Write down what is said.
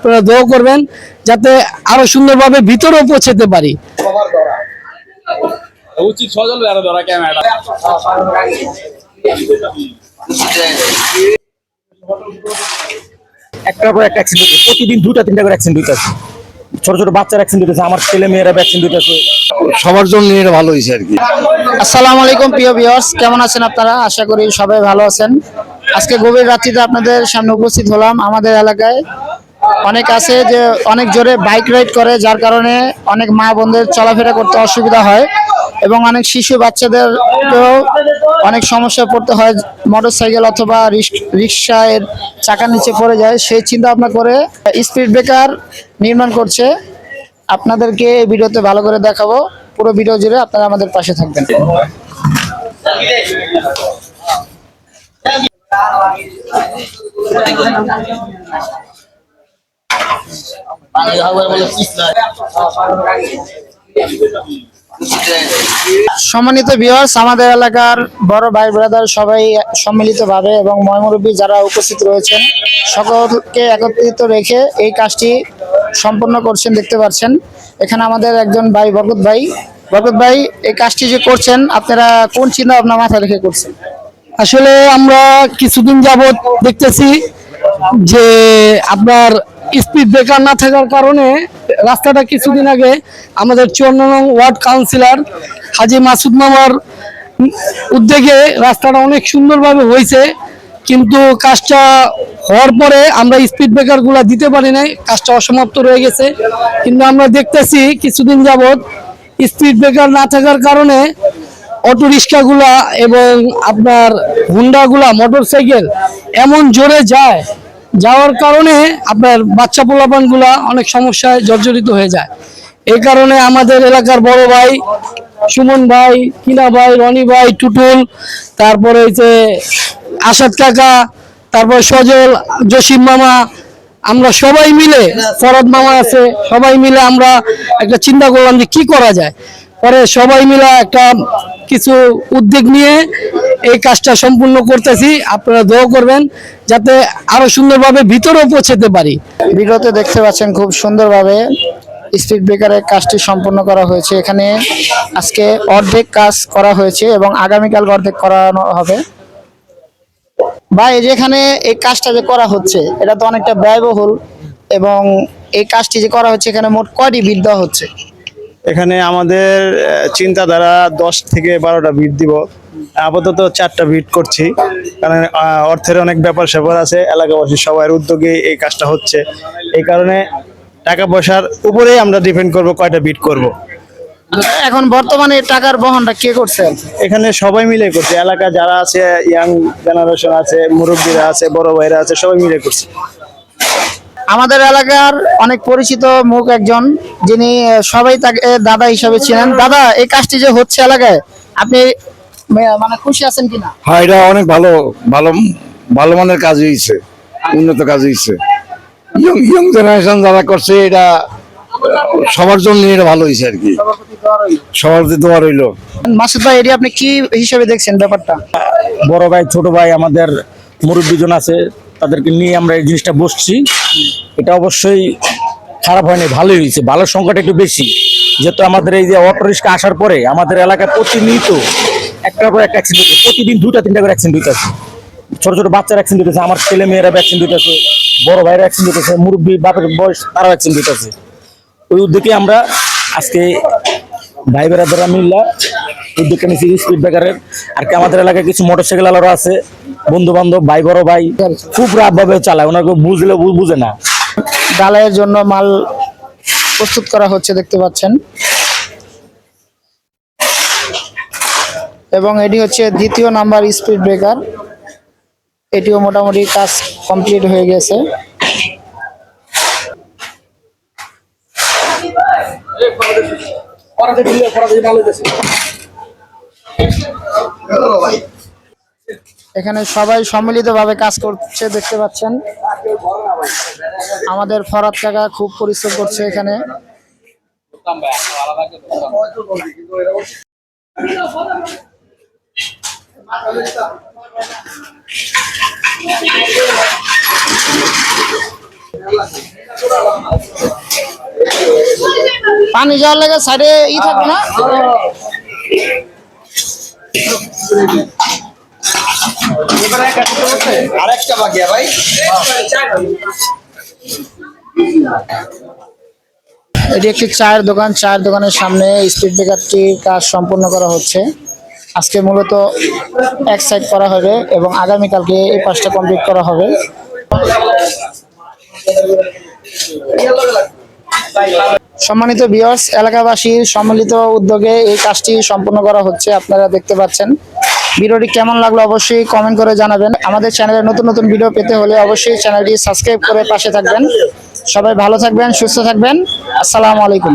আপনারা দোয়া করবেন যাতে আরও সুন্দরভাবে ভিতরেও পৌঁছাতে পারি। একটার পর একটা অ্যাক্সিডেন্ট প্রতিদিন দুটা তিনটা করে অ্যাক্সিডেন্ট হইতেছে। ছোট ছোট বাচ্চার অ্যাক্সিডেন্ট হইতেছে আমার ছেলে মেয়েরা অ্যাক্সিডেন্ট হইতেছে। সবার জন্য এটা ভালো হয়েছে আর কি। আসসালামু আলাইকুম প্রিয় ভিউয়ার্স কেমন আছেন আপনারা? আশা করি সবাই ভালো আছেন। আজকে গভীর রাত্রিতে আপনাদের সামনে উপস্থিত হলাম আমাদের এলাকায়। অনেক আছে যে অনেক জোরে বাইক রাইড করে, যার কারণে অনেক মা বোনদের চলাফেরা করতে অসুবিধা হয় এবং অনেক শিশু বাচ্চাদেরকেও অনেক সমস্যায় পড়তে হয় মোটর সাইকেল অথবা রিক্সা এর চাকার নিচে পড়ে যায়। সেই চিন্তা ভাবনা করে স্পিড ব্রেকার নির্মাণ করছে। আপনাদেরকে এই ভিডিওতে ভালো করে দেখাবো। পুরো ভিডিও জুড়ে আপনারা আমাদের পাশে থাকবেন। সম্মানিত ভিউয়ার্স আমাদের এলাকার বড় ভাই ব্রাদার সবাই সম্মিলিতভাবে এবং ময়মুরব্বী যারা উপস্থিত রয়েছেন সকলকে একত্রিত রেখে এই কাজটি সম্পন্ন করছেন দেখতে পাচ্ছেন। এখানে আমাদের একজন ভাই বরকত ভাই। বরকত ভাই এই কাজটি যে করছেন আপনারা কোন চিন্তা ভাবনা মাথায় রেখে করছেন? আসলে আমরা কিছুদিন যাবত দেখতেছি যে আপনার স্পিড ব্রেকার না থাকার কারণে রাস্তাটা কিছুদিন আগে আমাদের চুয়ান্ন নং ওয়ার্ড কাউন্সিলর হাজি মাসুদ মামার উদ্যোগে রাস্তাটা অনেক সুন্দরভাবে হয়েছে, কিন্তু কাজটা হওয়ার পরে আমরা স্পিড ব্রেকারগুলা দিতে পারি নাই, কাজটা অসমাপ্ত রয়ে গেছে। কিন্তু আমরা দেখতেছি কিছুদিন যাবৎ স্পিড ব্রেকার না থাকার কারণে অটো রিক্সাগুলা এবং আপনার হুন্ডাগুলা মোটর সাইকেল এমন জোরে যায় যাওয়ার কারণে আপনার বাচ্চা পোলাপানগুলা অনেক সমস্যায় জর্জরিত হয়ে যায়। এই কারণে আমাদের এলাকার বড় ভাই সুমন ভাই কিনা ভাই, রনি ভাই, টুটুল, তারপরে হচ্ছে আসাদ কাকা, তারপরে সজল, জসিম মামা, আমরা সবাই মিলে, ফরদ মামা আছে, সবাই মিলে আমরা একটা চিন্তা করলাম যে কি করা যায়। পরে সবাই মিলে একটা কিছু উদ্যোগ নিয়ে এই কাজটা সম্পূর্ণ করতেছি। আপনারা দোয়া করবেন যাতে আরও সুন্দরভাবে ভিতরেও পৌঁছাতে পারি। ভিডিওতে দেখতে পাচ্ছেন খুব সুন্দরভাবে স্পিড ব্রেকারের কাজটি সম্পন্ন করা হয়েছে। এখানে আজকে অর্ধেক কাজ করা হয়েছে এবং আগামীকাল অর্ধেক করানো হবে। ভাই এই যে এখানে এই কাজটা যে করা হচ্ছে এটা তো অনেকটা ব্যয়বহুল এবং এই কাজটি যে করা হচ্ছে এখানে মোট কয়টি বিট দেওয়া হচ্ছে? এখানে আমাদের চিন্তাধারা দশ থেকে বারোটা বিট দিব। আপাতত চারটা ভিট করছি কারণ অর্থের অনেক ব্যাপার স্যাপার আছে এলাকাবাসী সবার উদ্যোগে এই কাজটা হচ্ছে। এই কারণে টাকা পয়সার উপরেই আমরা ডিপেন্ড করব কয়টা বিট করব। এখন বর্তমানে টাকার বহনটা কে করছে এখানে সবাই মিলে করছে এলাকা যারা আছে ইয়াং জেনারেশন আছে মুরব্বীরা আছে বড় ভাইরা আছে সবাই মিলে করছে। আমাদের এলাকার অনেক পরিচিত মুখ একজন যিনি সবাই তাকে দাদা হিসাবে ছিলেন দাদা এই কাজটি যে হচ্ছে এলাকায় আপনি মানে খুশি আছেন কিনা? হ্যাঁ এটা অনেক ভালো ভালো ভালো মানের কাজ হয়েছে উন্নত কাজ হয়েছে ইয়ং ইয়ং জেনারেশন যারা করছে এটা সবার জন্য এটা ভালো হয়েছে আর কি। সবার প্রতি দোয়া রইল। মাসুদ ভাই এটি আপনি কি হিসেবে দেখছেন ব্যাপারটা? বড় ভাই ছোট ভাই আমাদের মুরব্বীজন আছে তাদেরকে নিয়ে আমরা এই জিনিসটা বসছি। এটা অবশ্যই খারাপ হয়নি ভালোই হয়েছে ভালো সংখ্যাটা একটু বেশি। যেহেতু আমাদের এই যে অটো রিক্সা আসার পরে আমাদের এলাকায় প্রতিনিয়ত একটার পর একটা অ্যাক্সিডেন্ট হচ্ছে প্রতিদিন দুটা তিনটা করে অ্যাক্সিডেন্ট হইতেছে। ছোট ছোট বাচ্চার অ্যাক্সিডেন্ট হইতেছে, আমার ছেলে মেয়েরা অ্যাক্সিডেন্ট হইতেছে, বড় ভাইয়ের অ্যাক্সিডেন্ট হইতেছে, মুরব্বী, বাপের বয়স, তারাও অ্যাক্সিডেন্ট হইতেছে। ওই উদ্যোগে আমরা আজকে ভাই বেড়াদারা মিল্লা উদ্যোগটা নিয়েছি স্পিড ব্রেকারের আর কি আমাদের এলাকায় কিছু মোটরসাইকেল আলারা আছে বন্ধু বান্ধব ভাই, বড় ভাই, খুব রাত ভাবে চালায়, ওনাকে বুঝলে বুঝে না। ডালাইয়ের জন্য মাল প্রস্তুত করা হচ্ছে, দেখতে পাচ্ছেন। এবং এটি হচ্ছে দ্বিতীয় নাম্বার স্পিড ব্রেকার এটিও মোটামুটি কাজ কমপ্লিট হয়ে গেছে। এখানে সবাই সম্মিলিতভাবে কাজ করছে, দেখতে পাচ্ছেন। আমাদের ফরাদ কাকা খুব পরিশ্রম করছে এখানে। পানি যাওয়ার লাগে সাইডে ই থাকবে না? আরেকটা বাকি ভাই। এটি একটি চায়ের দোকান। চায়ের দোকানের সামনে স্পিড ব্রেকারটির কাজ সম্পূর্ণ করা হচ্ছে। আজকে মূলত এক সাইড করা হবে এবং আগামীকালকে এই পাশটা কমপ্লিট করা হবে। সম্মানিত বিয়স এলাকাবাসীর সম্মিলিত উদ্যোগে এই কাজটি সম্পূর্ণ করা হচ্ছে, আপনারা দেখতে পাচ্ছেন। ভিডিওটি কেমন লাগল অবশ্যই কমেন্ট করে জানাবেন। আমাদের চ্যানেলে নতুন নতুন ভিডিও পেতে হলে অবশ্যই চ্যানেলটি সাবস্ক্রাইব করে পাশে থাকবেন। সবাই ভালো থাকবেন, সুস্থ থাকবেন। আসসালামু আলাইকুম।